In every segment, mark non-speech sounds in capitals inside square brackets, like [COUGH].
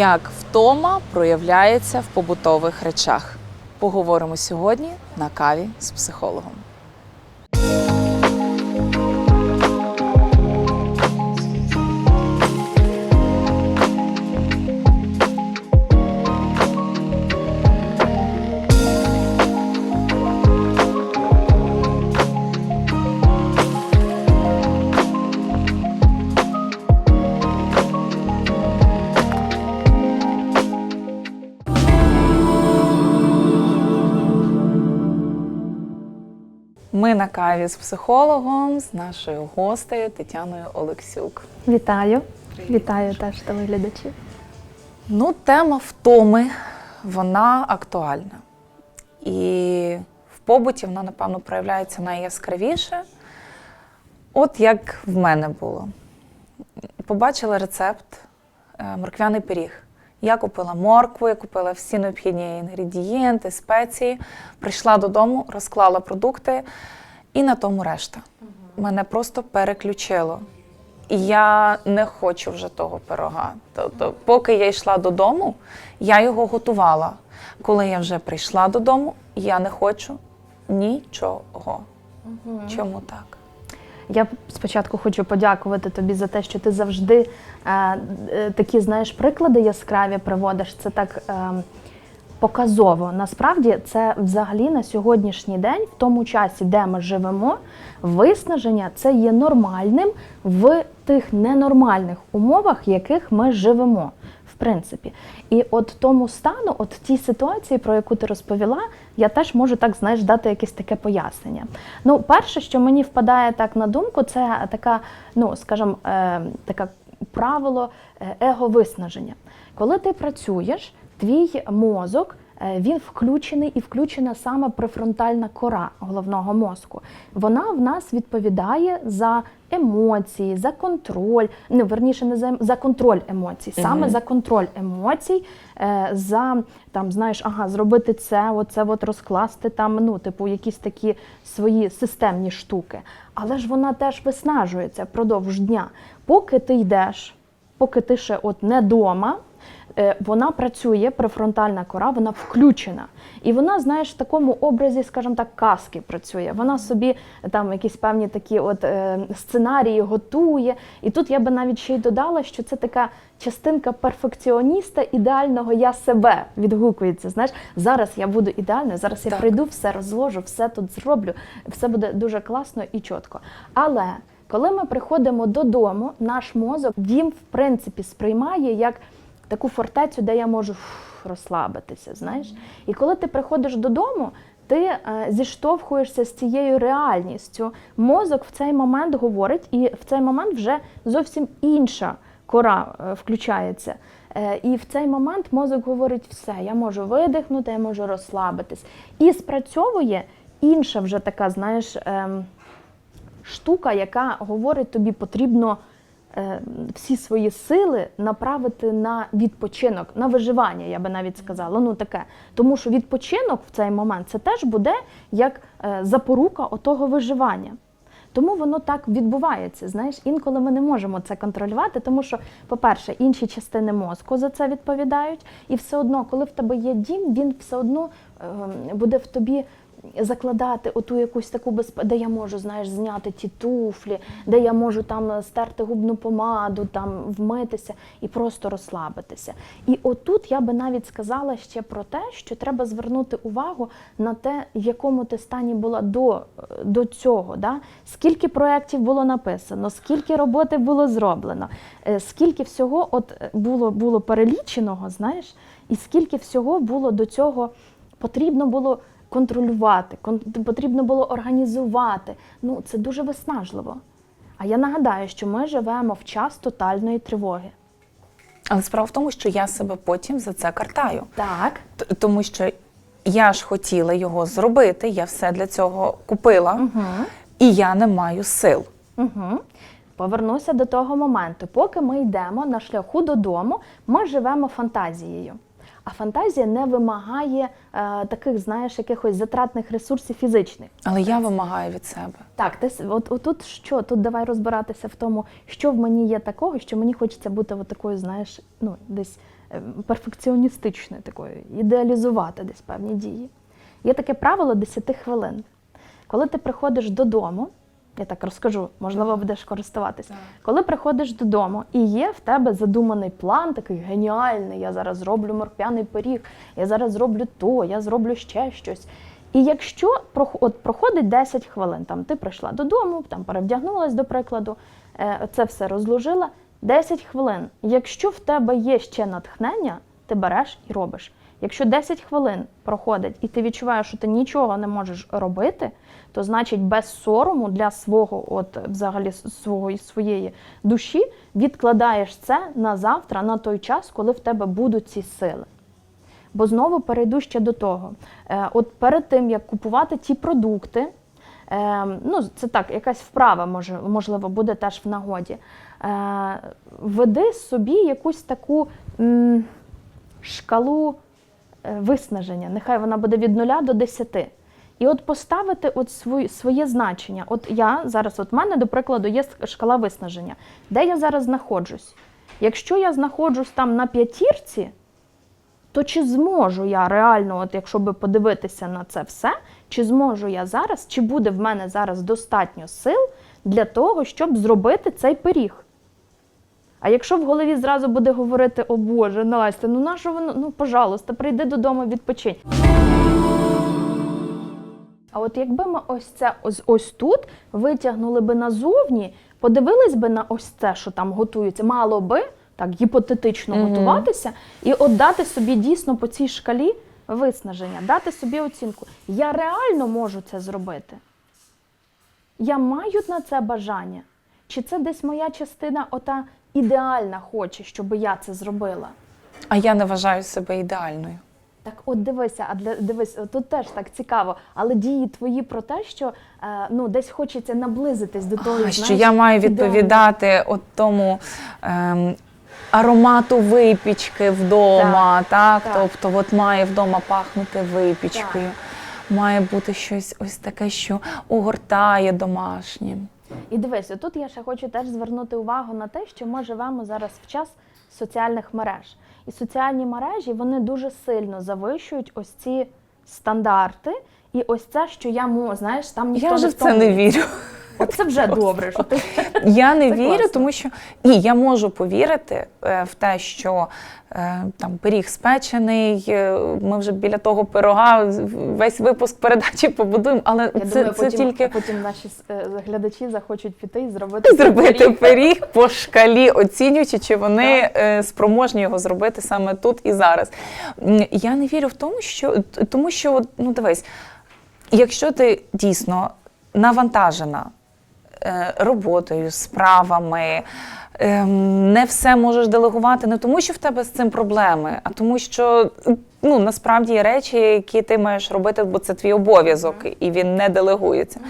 Як втома проявляється в побутових речах? Поговоримо сьогодні на каві з психологом. Ми на каві з психологом, з нашою гостею Тетяною Олексюк. Вітаю. Вітаю теж телеглядачів. Ну, тема втоми, вона актуальна. І в побуті вона, напевно, проявляється найяскравіше. От як в мене було. Побачила рецепт е, морквяний пиріг. Я купила моркву, я купила всі необхідні інгредієнти, спеції, прийшла додому, розклала продукти, і на тому решта. Мене просто переключило. І я не хочу вже того пирога. Тобто, поки я йшла додому, я його готувала. Коли я вже прийшла додому, я не хочу нічого. Чому так? Я спочатку хочу подякувати тобі за те, що ти завжди е, е, такі знаєш приклади яскраві приводиш. Це так е, показово. Насправді, це взагалі на сьогоднішній день, в тому часі, де ми живемо, виснаження це є нормальним в тих ненормальних умовах, в яких ми живемо. Принципі, і от тому стану, от тій ситуації, про яку ти розповіла, я теж можу так знаєш дати якесь таке пояснення. Ну, перше, що мені впадає так на думку, це така, ну скажімо, е, така правило е, его-виснаження. Коли ти працюєш, твій мозок. Е, Він включений і включена саме префронтальна кора головного мозку. Вона в нас відповідає за емоції, за контроль. Ну, верніше, не за, за контроль емоцій, саме Мгм. за контроль емоцій, е, за там, знаєш, ага, зробити це, оце от розкласти там, ну, типу, якісь такі свої системні штуки. Але ж вона теж виснажується впродовж дня. Поки ти йдеш, поки ти ще от не дома. Е, Вона працює, префронтальна кора, вона включена. І вона, знаєш, в такому образі, скажімо так, казки працює. Вона собі там якісь певні такі от е, сценарії готує. І тут я би навіть ще й додала, що це така частинка перфекціоніста ідеального я себе відгукується. Знаєш, зараз я буду ідеальною, зараз я прийду, все розложу, все тут зроблю, все буде дуже класно і чітко. Але коли ми приходимо додому, наш мозок він в принципі сприймає як таку фортецю, де я можу розслабитися. Знаєш, і коли ти приходиш додому. Ти е, зіштовхуєшся з цією реальністю. Мозок в цей момент говорить, і в цей момент вже зовсім інша кора е, включається. Е, і в цей момент мозок говорить: все, я можу видихнути, я можу розслабитись. І спрацьовує інша вже така, знаєш, ем, штука, яка говорить, тобі потрібно всі свої сили направити на відпочинок, на виживання, я би навіть сказала. Ну таке. Тому що відпочинок в цей момент це теж буде як е, запорука отого виживання. Тому воно так відбувається. Знаєш, інколи ми не можемо це контролювати, тому що, по-перше, інші частини мозку за це відповідають, і все одно, коли в тебе є дім, він все одно ем, буде в тобі закладати оту якусь таку безпеку, де я можу, знаєш, зняти ті туфлі, де я можу там стерти губну помаду, там вмитися і просто розслабитися. І отут я би навіть сказала ще про те, що треба звернути увагу на те, в якому ти стані була до, до цього. Да? Скільки проєктів було написано, скільки роботи було зроблено, е, скільки всього от е, було, було переліченого, знаєш, і скільки всього було до цього потрібно було контролювати, кон- потрібно було організувати. Ну, це дуже виснажливо. А я нагадаю, що ми живемо в час тотальної тривоги. Але справа в тому, що я себе потім за це картаю. Так. Т- Тому що я ж хотіла його зробити, я все для цього купила, Угу. і я не маю сил. Угу. Повернуся до того моменту. Поки ми йдемо на шляху додому, ми живемо фантазією. А фантазія не вимагає е, таких, знаєш, якихось затратних ресурсів фізичних. Але я вимагаю від себе. Так, ти от, от тут що? Тут давай розбиратися в тому, що в мені є такого, що мені хочеться бути от такою, знаєш, ну десь е, перфекціоністичної такої, ідеалізувати десь певні дії. Є таке правило 10 хвилин. Коли ти приходиш додому, я так розкажу, можливо, будеш користуватись. Коли приходиш додому і є в тебе задуманий план, такий геніальний, я зараз зроблю морп'яний пиріг, я зараз зроблю то, я зроблю ще щось. І якщо от проходить 10 хвилин, там ти прийшла додому, там перевдягнулась до прикладу, е, це все розложила. 10 хвилин. Якщо в тебе є ще натхнення, ти береш і робиш. Якщо 10 хвилин проходить і ти відчуваєш, що ти нічого не можеш робити, то значить без сорому для свого, от взагалі свого своєї душі, відкладаєш це на завтра, на той час, коли в тебе будуть ці сили. Бо знову перейду ще до того. Е, от перед тим, як купувати ті продукти, е, ну, це так, якась вправа може, можливо, буде теж в нагоді. Е, веди собі якусь таку шкалу виснаження. Нехай вона буде від 0 до 10. І от поставити от своє, своє значення. От я зараз, от в мене, до прикладу, є шкала виснаження. Де я зараз знаходжусь? Якщо я знаходжусь там на п'ятірці, то чи зможу я реально, от якщо би подивитися на це все, чи зможу я зараз, чи буде в мене зараз достатньо сил для того, щоб зробити цей пиріг? А якщо в голові зразу буде говорити, о Боже, Настя, ну на що воно? Ну, пожалуйста, прийди додому, відпочинь. А от якби ми ось це ось, ось тут витягнули би назовні, подивились би на ось це, що там готується, мало би так гіпотетично Мгм. готуватися, і от дати собі дійсно по цій шкалі виснаження, дати собі оцінку. Я реально можу це зробити. Я маю на це бажання. Чи це десь моя частина, ота ідеальна хоче, щоб я це зробила? А я не вважаю себе ідеальною. Так, от дивися, а для дивись, тут теж так цікаво, але дії твої про те, що е, ну десь хочеться наблизитись до того, А, що я маю відповідати от тому ем, аромату випічки вдома, так, так. тобто от має вдома пахнути випічкою. Має бути щось ось таке, що огортає домашнім. І дивись, тут я ще хочу теж звернути увагу на те, що ми живемо зараз в час соціальних мереж. І соціальні мережі вони дуже сильно завищують ось ці стандарти. І ось це, що я можу, знаєш, там ніхто Я вже не в це не вірю. Це вже добре, що ти [LAUGHS] Я не Це вірю, класно. тому що ні, я можу повірити е, в те, що е, там пиріг спечений. е, Ми вже біля того пирога весь випуск передачі побудуємо, але я це, думаю, це потім, тільки потім наші глядачі захочуть піти і зробити [LAUGHS] зробити пиріг. пиріг по шкалі, оцінюючи, чи вони е, спроможні його зробити саме тут і зараз. Я не вірю в тому, що тому що ну дивись, якщо ти дійсно навантажена роботою, справами. ем, Не все можеш делегувати не тому, що в тебе з цим проблеми, а тому, що ну насправді є речі, які ти маєш робити, бо це твій обов'язок, і він не делегується.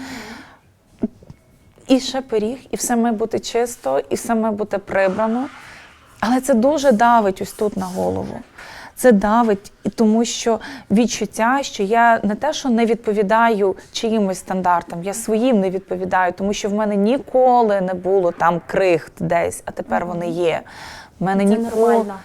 І ще пиріг, і все має бути чисто, і все має бути прибрано. Але це дуже давить ось тут на голову. Це давить, і тому що відчуття, що я не те, що не відповідаю чиїмось стандартам, я своїм не відповідаю, тому що в мене ніколи не було там крихт десь, а тепер вони є. В мене Це ніколи. нормально.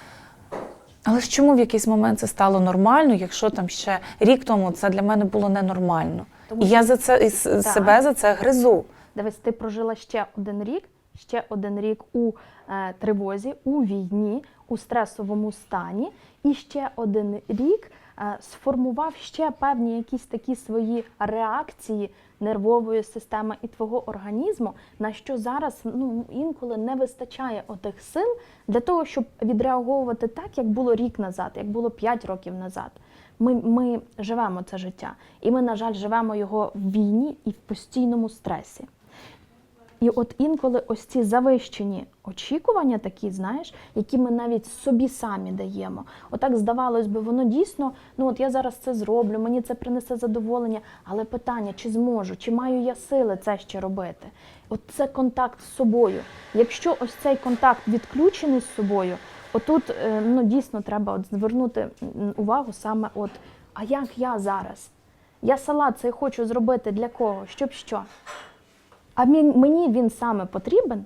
Але ж чому в якийсь момент це стало нормально, якщо там ще рік тому це для мене було ненормально? Тому І я за це і себе за це гризу. Дивись, ти прожила ще один рік, ще один рік у е, тривозі, у війні, у стресовому стані, і ще один рік е, сформував ще певні якісь такі свої реакції нервової системи і твого організму, на що зараз ну інколи не вистачає отих сил для того, щоб відреаговувати так, як було рік назад, як було 5 років назад. Ми, ми живемо це життя, і ми, на жаль, живемо його в війні і в постійному стресі. І от інколи ось ці завищені очікування, такі, знаєш, які ми навіть собі самі даємо. Отак здавалось би, воно дійсно, ну от я зараз це зроблю, мені це принесе задоволення. Але питання, чи зможу, чи маю я сили це ще робити? От це контакт з собою. Якщо ось цей контакт відключений з собою, отут е, ну дійсно треба от звернути увагу саме от, а як я зараз? Я салат цей хочу зробити для кого? Щоб що? А мі- мені він саме потрібен.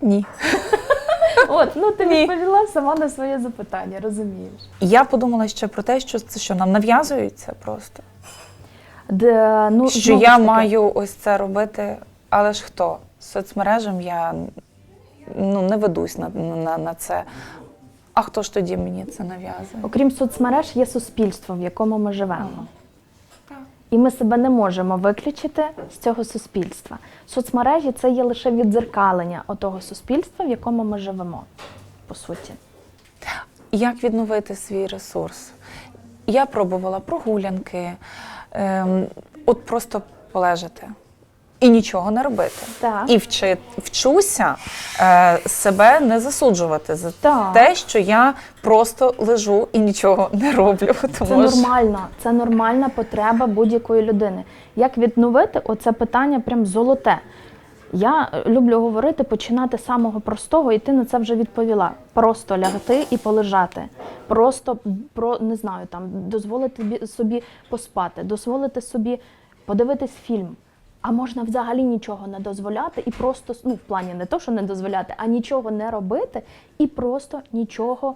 Ні. [LAUGHS] От, ну ти Ні. відповіла сама на своє запитання, розумієш? Я подумала ще про те, що це що нам нав'язується просто. Де, ну, що знову я таки, маю ось це робити, але ж хто? Соцмережам я ну, не ведусь на, на, на це. А хто ж тоді мені це нав'язує? Окрім соцмереж, є суспільство, в якому ми живемо. І ми себе не можемо виключити з цього суспільства. Соцмережі це є лише віддзеркалення отого суспільства, в якому ми живемо, по суті. Як відновити свій ресурс? Я пробувала прогулянки, ем, от просто полежати і нічого не робити. Так. І вчи, вчуся е, себе не засуджувати за Так. те, що я просто лежу і нічого не роблю. [LAUGHS] Це Тому що- нормально, це нормальна потреба будь-якої людини. Як відновити оце питання прям золоте. Я е, люблю говорити, починати з самого простого, і ти на це вже відповіла. Просто лягти і полежати. Просто про не знаю, там дозволити бі- собі поспати, дозволити собі подивитись фільм. А можна взагалі нічого не дозволяти і просто ну, в плані не то, що не дозволяти, а нічого не робити і просто нічого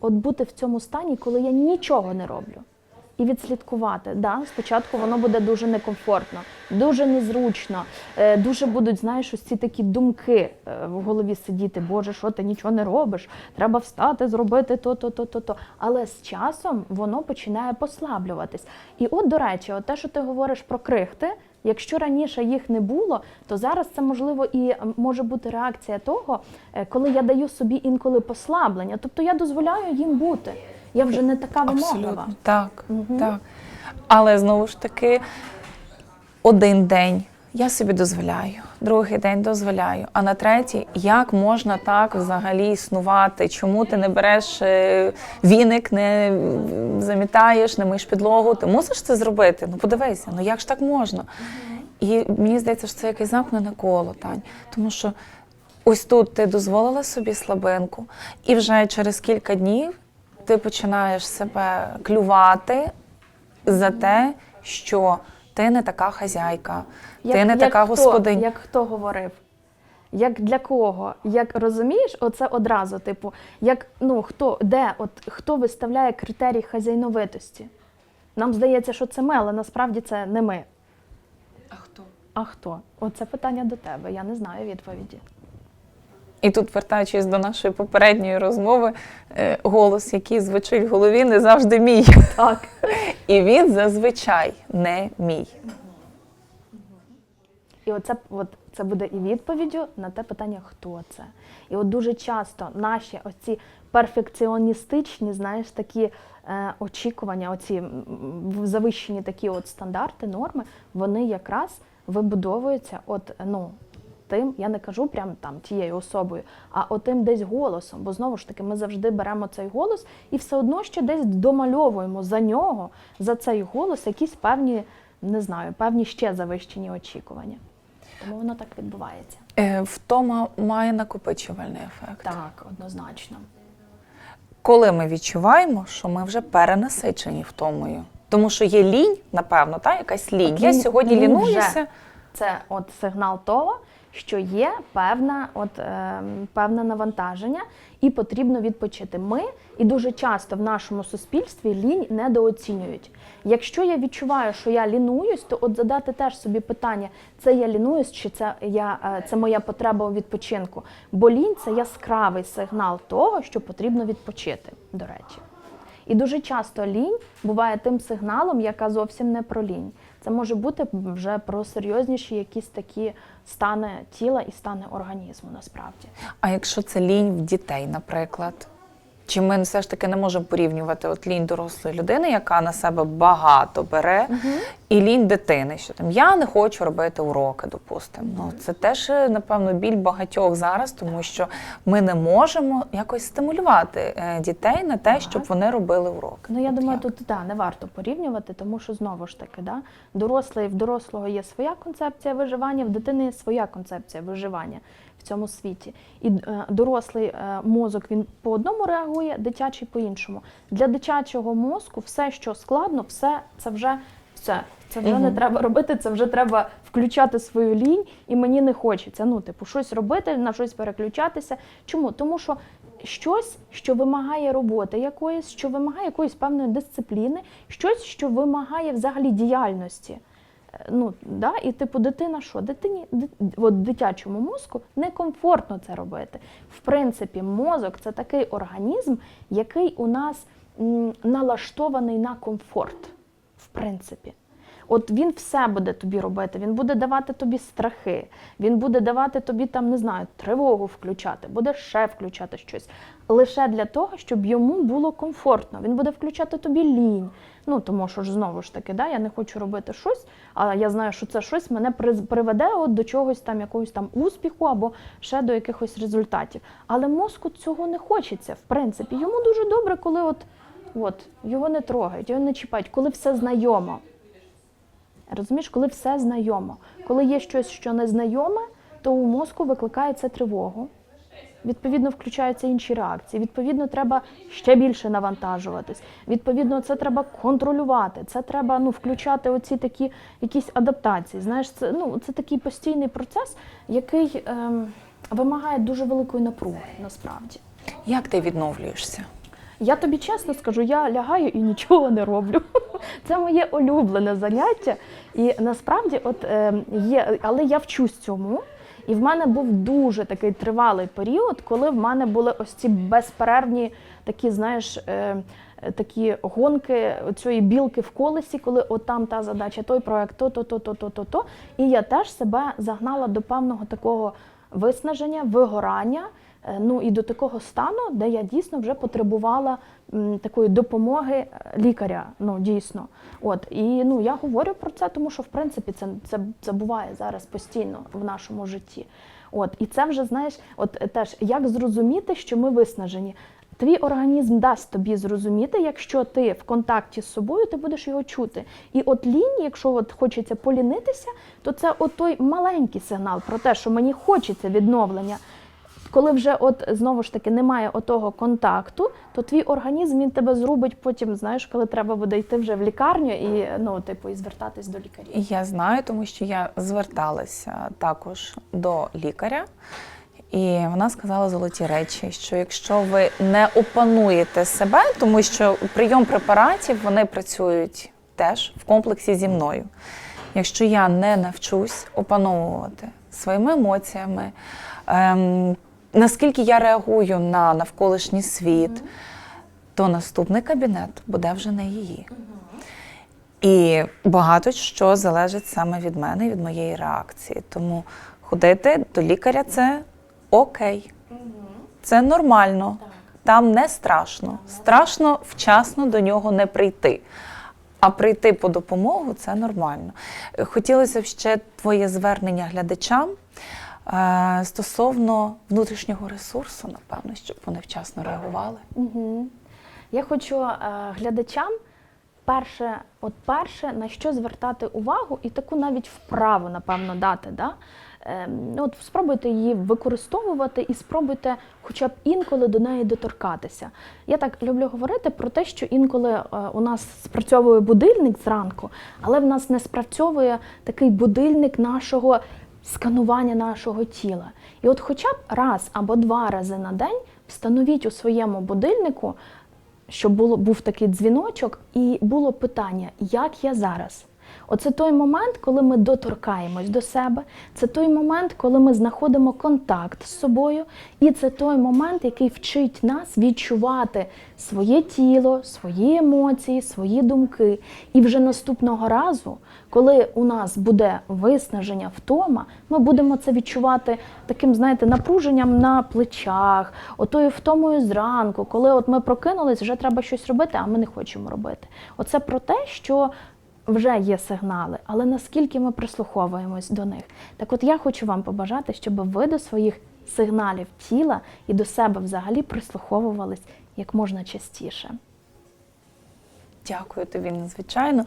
от бути в цьому стані, коли я нічого не роблю. І відслідкувати. Да, спочатку воно буде дуже некомфортно, дуже незручно, е, дуже будуть, знаєш, ось ці такі думки е, в голові сидіти. Боже, що ти нічого не робиш? Треба встати, зробити то, то, то, то, то. Але з часом воно починає послаблюватись. І от, до речі, от те, що ти говориш про крихти, якщо раніше їх не було, то зараз це можливо і е, може бути реакція того, е, коли я даю собі інколи послаблення. Тобто я дозволяю їм бути. Я вже не така вимоглива. Абсолютно. Так, так. Але знову ж таки, один день я собі дозволяю, другий день дозволяю. А на третій, як можна так взагалі існувати? Чому ти не береш е, віник, не замітаєш, не миєш підлогу? Ти мусиш це зробити? Ну подивися, ну як ж так можна? І мені здається, що це якесь замкнене коло, Тань. Тому що ось тут ти дозволила собі слабинку, і вже через кілька днів ти починаєш себе клювати за те, що ти не така хазяйка, ти не така хто, господиня. Як хто говорив? Як для кого? Як розумієш, оце одразу, типу, як ну хто, де, от хто виставляє критерій хазяйновитості? Нам здається, що це ми, але насправді це не ми. А хто? А хто? Оце питання до тебе. Я не знаю відповіді. І тут, вертаючись до нашої попередньої розмови, е, голос, який звучить в голові, не завжди мій. Так. [LAUGHS] І він зазвичай не мій. І оце от, це буде і відповіддю на те питання, хто це. І от дуже часто наші оці перфекціоністичні, знаєш, такі е, очікування, оці завищені такі от стандарти, норми, вони якраз вибудовуються от, ну, тим, я не кажу прям там тією особою, а отим десь голосом. Бо знову ж таки, ми завжди беремо цей голос і все одно ще десь домальовуємо за нього, за цей голос, якісь певні, не знаю, певні ще завищені очікування. Тому воно так відбувається. Е, Втома має накопичувальний ефект. Так, однозначно. Коли ми відчуваємо, що ми вже перенасичені втомою. Тому що є лінь, напевно, та якась лінь. От Я лінь- сьогодні лінь лінуюся. вже. Це от сигнал того, що є певна, от, е, певне навантаження і потрібно відпочити. Ми і дуже часто в нашому суспільстві лінь недооцінюють. Якщо я відчуваю, що я лінуюсь, то от задати теж собі питання: це я лінуюсь, чи це я е, це моя потреба у відпочинку? Бо лінь це яскравий сигнал того, що потрібно відпочити, до речі. І дуже часто лінь буває тим сигналом, яка зовсім не про лінь. Це може бути вже про серйозніші якісь такі стани тіла і стани організму насправді. А якщо це лінь в дітей, наприклад, чи ми все ж таки не можемо порівнювати от лінь дорослої людини, яка на себе багато бере, і лінь дитини, що там я не хочу робити уроки, допустимо. Ну це теж напевно біль багатьох зараз, тому що ми не можемо якось стимулювати е, дітей на те, щоб вони робили уроки. Ну я От думаю, як? тут да, не варто порівнювати, тому що знову ж таки, да, дорослий в дорослого є своя концепція виживання, в дитини є своя концепція виживання в цьому світі. І е, дорослий е, мозок він по одному реагує, дитячий по іншому. Для дитячого мозку все, що складно, все це вже все. Це вже не треба робити, це вже треба включати свою лінь, і мені не хочеться. Ну, типу, щось робити, на щось переключатися. Чому? Тому що щось, що вимагає роботи якоїсь, що вимагає якоїсь певної дисципліни, щось, що вимагає взагалі діяльності. Ну, да? І типу, дитина що? Дитині, от дитячому мозку некомфортно це робити. В принципі, мозок це такий організм, який у нас налаштований на комфорт. В принципі. От він все буде тобі робити, він буде давати тобі страхи, він буде давати тобі там, не знаю, тривогу включати, буде ще включати щось. Лише для того, щоб йому було комфортно. Він буде включати тобі лінь. Ну тому що ж знову ж таки, да, я не хочу робити щось, а я знаю, що це щось мене приведе от до чогось там, якогось там успіху або ще до якихось результатів. Але мозку цього не хочеться, в принципі. Йому дуже добре, коли от, от його не трогають, його не чіпають, коли все знайомо. Розумієш, коли все знайомо. Коли є щось, що незнайоме, то у мозку викликає це тривогу. Відповідно, включаються інші реакції. Відповідно, треба ще більше навантажуватись. Відповідно, це треба контролювати. Це треба ну, включати оці такі якісь адаптації. Знаєш, це ну це такий постійний процес, який ем, вимагає дуже великої напруги насправді. Як ти відновлюєшся? Я тобі чесно скажу, я лягаю і нічого не роблю. [LAUGHS] Це моє улюблене заняття. І насправді, от е, є, але я вчусь цьому. І в мене був дуже такий тривалий період, коли в мене були ось ці безперервні такі, знаєш, е, такі гонки цієї білки в колесі, коли от там та задача, той проект, то, то, то, то, то, то, то. І я теж себе загнала до певного такого виснаження, вигорання. Е, Ну і до такого стану, де я дійсно вже потребувала такої допомоги е, лікаря. Ну дійсно, от і ну я говорю про це, тому що в принципі це, це, це буває зараз постійно в нашому житті. От і це вже знаєш, от е, теж як зрозуміти, що ми виснажені. Твій організм дасть тобі зрозуміти, якщо ти в контакті з собою, ти будеш його чути. І от лінь, якщо от хочеться полінитися, то це от той маленький сигнал про те, що мені хочеться відновлення. Коли вже от знову ж таки немає отого контакту, то твій організм він тебе зрубить потім, знаєш, коли треба буде йти вже в лікарню і ну, типу, і звертатись до лікарів. Я знаю, тому що я зверталася також до лікаря, і вона сказала золоті речі, що якщо ви не опануєте себе, тому що прийом препаратів вони працюють теж в комплексі зі мною. Якщо я не навчусь опановувати своїми емоціями, ем, наскільки я реагую на навколишній світ, то наступний кабінет буде вже не її. І багато що залежить саме від мене, від моєї реакції. Тому ходити до лікаря це окей, це нормально, там не страшно. Страшно вчасно до нього не прийти. А прийти по допомогу це нормально. Хотілося б ще твоє звернення глядачам стосовно внутрішнього ресурсу, напевно, щоб вони вчасно реагували. Угу. Я хочу е, глядачам перше, от перше, на що звертати увагу, і таку навіть вправу, напевно, дати. Да? Е, ну, от спробуйте її використовувати і спробуйте хоча б інколи до неї доторкатися. Я так люблю говорити про те, що інколи е, у нас спрацьовує будильник зранку, але в нас не спрацьовує такий будильник нашого сканування нашого тіла. І от хоча б раз або два рази на день встановіть у своєму будильнику, щоб було, був такий дзвіночок, і було питання, як я зараз. Оце той момент, коли ми доторкаємось до себе, це той момент, коли ми знаходимо контакт з собою, і це той момент, який вчить нас відчувати своє тіло, свої емоції, свої думки. І вже наступного разу, коли у нас буде виснаження, втома, ми будемо це відчувати таким, знаєте, напруженням на плечах, отою втомою зранку, коли от ми прокинулись, вже треба щось робити, а ми не хочемо робити. Оце про те, що вже є сигнали, але наскільки ми прислуховуємось до них. Так от я хочу вам побажати, щоб ви до своїх сигналів тіла і до себе взагалі прислуховувались як можна частіше. Дякую тобі надзвичайно.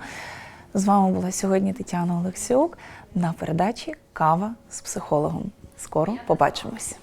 З вами була сьогодні Тетяна Олексюк на передачі Кава з психологом. Скоро побачимось.